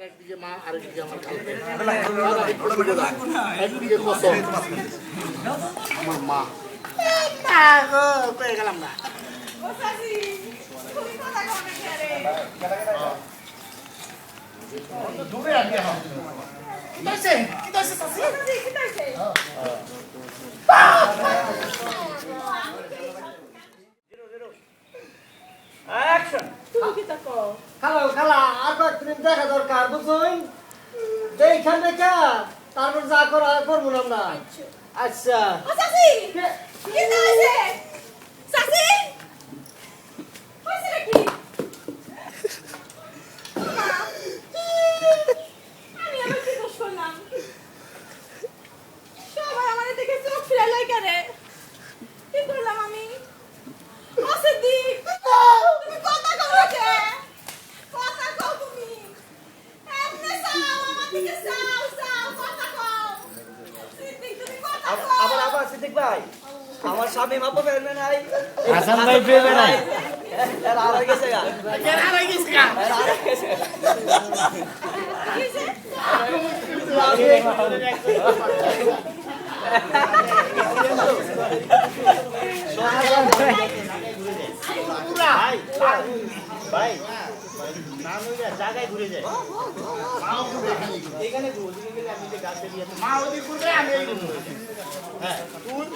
একদিকে মা আরেকদিকে আমার একদিকে কসম আমার মা। না গেলাম না। দূরে আগে কি হইছে কি হইছে চাচি খালা খালা আর কয়েকদিন দেখা দরকার বুঝুন এইখান থেকে তারপর যা করা করব না আমরা। আচ্ছা। নাই। আমার স্বামী মাপো ফেলবে নাই। হাসান ভাই ফেলবে নাই। জায়গায় ঘুরে যায় এখানে আমি আমি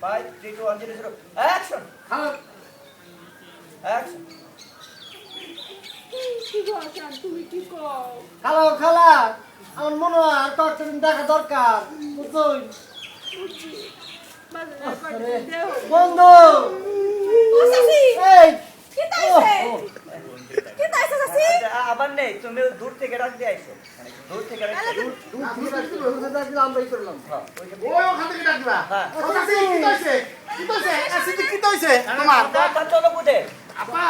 Five, three, two, one, zero, zero. Action! Huh? Action! খালা খালা আমার মনে হয় আর কয়েকটা দিন দেখা দরকার বুঝলি বন্ধু নেই তুমি দূর থেকে ডাক দিয়ে আইছো মানে দূর থেকে ডাক দিয়ে আইছো। আমরাই করলাম হ্যাঁ, ওই ওখান থেকে ডাকবা হ্যাঁ। ও চাচি কি হইছে কি হইছে আসিতে কি হইছে তোমার? তার- তার চলো বুঝে আপা।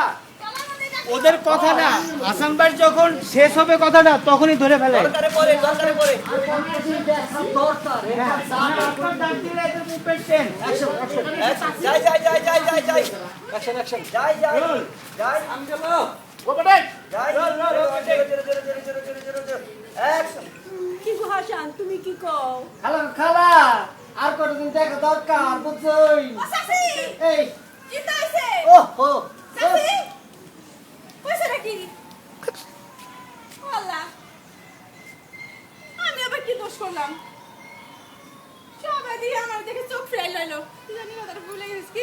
ওদের কথাটা হাসান ভাই যখন শেষ হবে কথাটা তখনই ধরে ফেলে। দরকারে পরে যাই যাই যাই যাই যাই যাই। Action action. যাই যাই। যাই। ও বেটাই যাই কি আর কতদিন দেখা দরকার দোষ করলাম? সবাই আমার দেখে চোখ ফেরাইলো জানি না ভুলে গেছে কি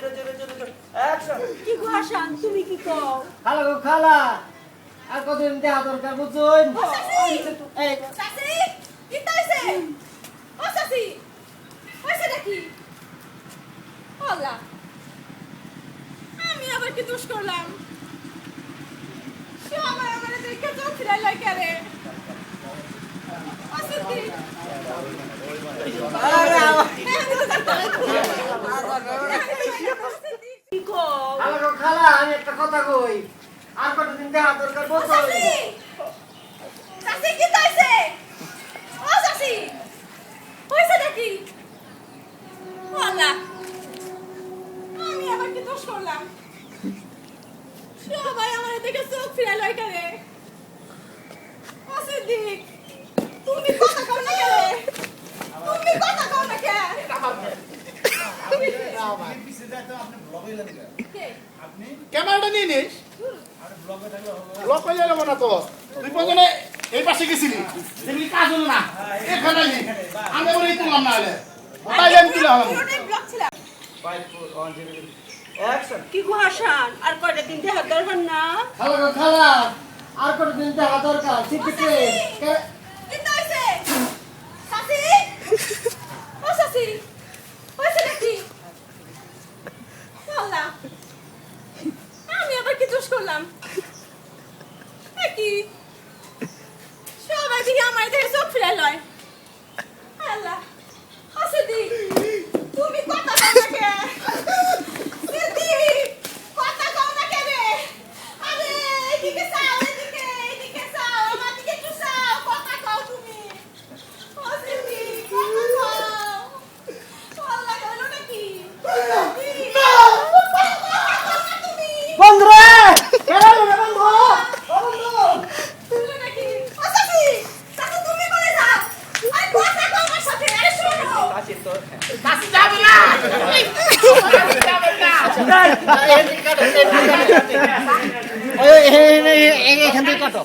কি হাসান তুমি কি কও? খালা গো খালা। আর কতদিন দেখা দরকার বুঝুন এই। সাসি কি তাইছে ও সাসি কইছে নাকি? আল্লাহ আমি আবার কি দোষ করলাম? সবাই আমার দেখে চোখ ফিরাই লাই করে ও সাসি আরে আমার কি কও খালা গো খালা আমি একটা কথা কই আর দরকার বুঝুন চাচি! চাচি কি তাইছে ও চাচি! হইছে নাকি? আল্লাহ আমি আবার কি দোষ করলাম? সবাই আমার দেখে চোখ ফিরে লয় করে ও সিদ্দিক তুমি কথা কও না কেন? তুমি কথা কও না কেন? কে? ক্যামেরাটা নিয়ে নিস। ব্লক হয়ে যাবে না তো। তুই প্রথমে এই পাশে গেছিলি। দেখলি কাজ হলো না। এখানে আমি এবার তুললাম না হলে। তাই আমি তুলে হলাম কি গো হাসান? আর কয়টা দিন দেখার দরকার না? খালা খালা। আর কত দিন দেখা দরকার? সিটিতে কিন্তু হইছে সাসি ও সাসি হইছে নাকি আল্লাহ আমি আবার কি দোষ করলাম এ কি? সবাই দিকে আমার দেখে চোখ লয় আল্লাহ হাসি দি তুমি কথা কও না কে দিদি কথা কও না কে রে আরে এদিকে চাও এদিকে এদিকে চাও আমার দিকে একটু চাও কথা কও তুমি হাসি দি কথা কও আল্লাহ গেল নাকি তুমি বন্ধু রে কেন রে বন্ধু ও বন্ধু হলো নাকি ও সাসি সাসি তুমি বলে যাও আর কথা কও আমার সাথে আরে শোনো আছে তো এখান থেকে কাটো